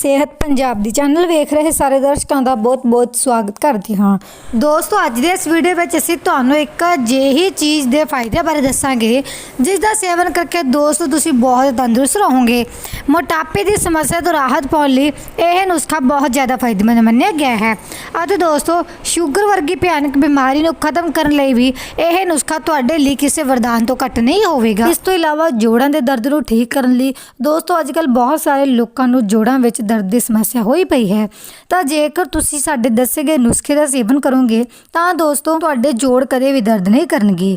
ਸਿਹਤ ਪੰਜਾਬ ਦੀ ਚੈਨਲ ਵੇਖ ਰਹੇ ਸਾਰੇ ਦਰਸ਼ਕਾਂ ਦਾ ਬਹੁਤ-ਬਹੁਤ ਸਵਾਗਤ ਕਰਦੀ ਹਾਂ। ਦੋਸਤੋ, ਅੱਜ ਦੇ ਇਸ ਵੀਡੀਓ ਵਿੱਚ ਅਸੀਂ ਤੁਹਾਨੂੰ ਇੱਕ ਅਜਿਹੀ ਚੀਜ਼ ਦੇ ਫਾਇਦੇ ਬਾਰੇ ਦੱਸਾਂਗੇ, ਜਿਸ ਦਾ ਸੇਵਨ ਕਰਕੇ ਦੋਸਤੋ ਤੁਸੀਂ ਬਹੁਤ ਤੰਦਰੁਸਤ ਰਹੋਗੇ। ਮੋਟਾਪੇ ਦੀ ਸਮੱਸਿਆ ਤੋਂ ਰਾਹਤ ਪਾਉਣ ਲਈ ਇਹ ਨੁਸਖਾ ਬਹੁਤ ਜ਼ਿਆਦਾ ਫਾਇਦੇਮੰਦ ਮੰਨਿਆ ਗਿਆ ਹੈ। ਅਤੇ ਦੋਸਤੋ, ਸ਼ੂਗਰ ਵਰਗੀ ਭਿਆਨਕ ਬਿਮਾਰੀ ਨੂੰ ਖਤਮ ਕਰਨ ਲਈ ਵੀ ਇਹ ਨੁਸਖਾ ਤੁਹਾਡੇ ਲਈ ਕਿਸੇ ਵਰਦਾਨ ਤੋਂ ਘੱਟ ਨਹੀਂ ਹੋਵੇਗਾ। ਇਸ ਤੋਂ ਇਲਾਵਾ ਜੋੜਾਂ ਦੇ ਦਰਦ ਨੂੰ ਠੀਕ ਕਰਨ ਲਈ ਦੋਸਤੋ ਅੱਜਕੱਲ ਬਹੁਤ ਸਾਰੇ ਲੋਕਾਂ ਨੂੰ ਜੋੜਾਂ ਵਿੱਚ ਦਰਦ ਦੀ ਸਮੱਸਿਆ ਹੋਈ ਪਈ ਹੈ। ਤਾਂ ਜੇਕਰ ਤੁਸੀਂ ਸਾਡੇ ਦੱਸੇ ਗਏ ਨੁਸਖੇ ਦਾ ਸੇਵਨ ਕਰੋਗੇ, ਤਾਂ ਦੋਸਤੋ ਤੁਹਾਡੇ ਜੋੜ ਕਦੇ ਵੀ ਦਰਦ ਨਹੀਂ ਕਰਨਗੇ।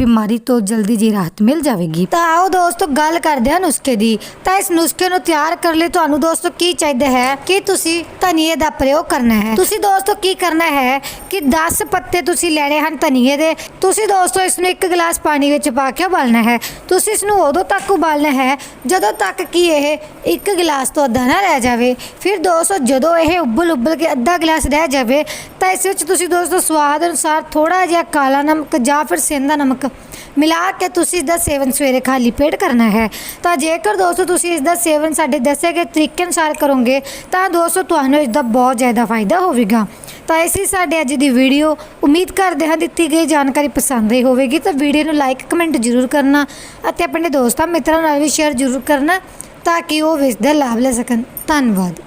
ਬਿਮਾਰੀ ਤੋਂ ਜਲਦੀ ਜੀ ਰਾਹਤ ਮਿਲ ਜਾਵੇਗੀ। ਤਾਂ ਆਓ ਦੋਸਤੋ, ਗੱਲ ਕਰਦੇ ਹਾਂ ਨੁਸਖੇ ਦੀ। ਤਾਂ ਇਸ ਨੁਸਖੇ ਨੂੰ ਤਿਆਰ ਕਰਨ ਲਈ ਤੁਹਾਨੂੰ ਦੋਸਤੋ ਕੀ ਚਾਹੀਦਾ ਹੈ? ਕਿ ਤੁਸੀਂ ਧਨੀਏ ਦਾ ਪ੍ਰਯੋਗ ਕਰਨਾ ਹੈ? ਤੁਸੀਂ ਦੋਸਤੋ ਕੀ ਕਰਨਾ ਹੈ ਕਿ 10 ਪੱਤੇ ਤੁਸੀਂ ਲੈਣੇ ਹਨ ਧਨੀਏ ਦੇ। ਤੁਸੀਂ ਦੋਸਤੋ ਇਸ ਨੂੰ ਇੱਕ ਗਲਾਸ ਪਾਣੀ ਵਿੱਚ ਪਾ ਕੇ ਉਬਾਲਣਾ ਹੈ। ਤੁਸੀਂ ਇਸ ਨੂੰ ਉਦੋਂ ਤੱਕ ਉਬਾਲਣਾ ਹੈ ਜਦੋਂ ਤੱਕ ਕਿ ਇਹ ਇੱਕ ਗਲਾਸ ਤੋਂ ਅੱਧਾ ਨਾ ਰਹਿ ਜਾਵੇ। ਫਿਰ ਦੋਸਤੋ ਜਦੋਂ ਇਹ ਉਬਲ ਉਬਲ ਕੇ ਅੱਧਾ ਗਲਾਸ ਰਹਿ ਜਾਵੇ, ਤਾਂ ਇਸ ਵਿੱਚ ਤੁਸੀਂ ਦੋਸਤੋ ਸਵਾਦ ਅਨੁਸਾਰ ਥੋੜਾ ਜਿਹਾ ਕਾਲਾ ਨਮਕ ਜਾਂ ਫਿਰ ਸੇਂਦਾ ਨਮਕ ਮਿਲਾ ਕੇ ਤੁਸੀਂ ਇਸ ਦਾ ਸੇਵਨ ਸਵੇਰੇ ਖਾਲੀ ਪੇਟ ਕਰਨਾ ਹੈ। ਤਾਂ ਜੇਕਰ ਦੋਸਤੋ ਤੁਸੀਂ ਇਸ ਦਾ ਸੇਵਨ ਸਾਡੇ ਦੱਸੇ ਗਏ ਤਰੀਕੇ ਅਨੁਸਾਰ ਕਰੋਗੇ, ਤਾਂ ਦੋਸਤੋ ਤੁਹਾਨੂੰ ਇਸ ਦਾ ਬਹੁਤ ਜ਼ਿਆਦਾ ਫਾਇਦਾ ਹੋਵੇਗਾ। ਤਾਂ ਇਹ ਸੀ ਸਾਡੇ ਅੱਜ ਦੀ ਵੀਡੀਓ ਉਮੀਦ ਕਰਦੇ ਹਾਂ ਦਿੱਤੀ ਗਈ ਜਾਣਕਾਰੀ ਪਸੰਦ ਆਈ ਹੋਵੇਗੀ। ਤਾਂ ਵੀਡੀਓ ਨੂੰ ਲਾਈਕ ਕਮੈਂਟ ਜ਼ਰੂਰ ਕਰਨਾ ਅਤੇ ਆਪਣੇ ਦੋਸਤਾਂ ਮਿੱਤਰਾਂ ਨਾਲ ਵੀ ਸ਼ੇਅਰ ਜ਼ਰੂਰ ਕਰਨਾ ਤਾਂ ਕਿ ਉਹ ਇਸ ਦਾ ਲਾਭ ਲੈ ਸਕਣ। ਧੰਨਵਾਦ।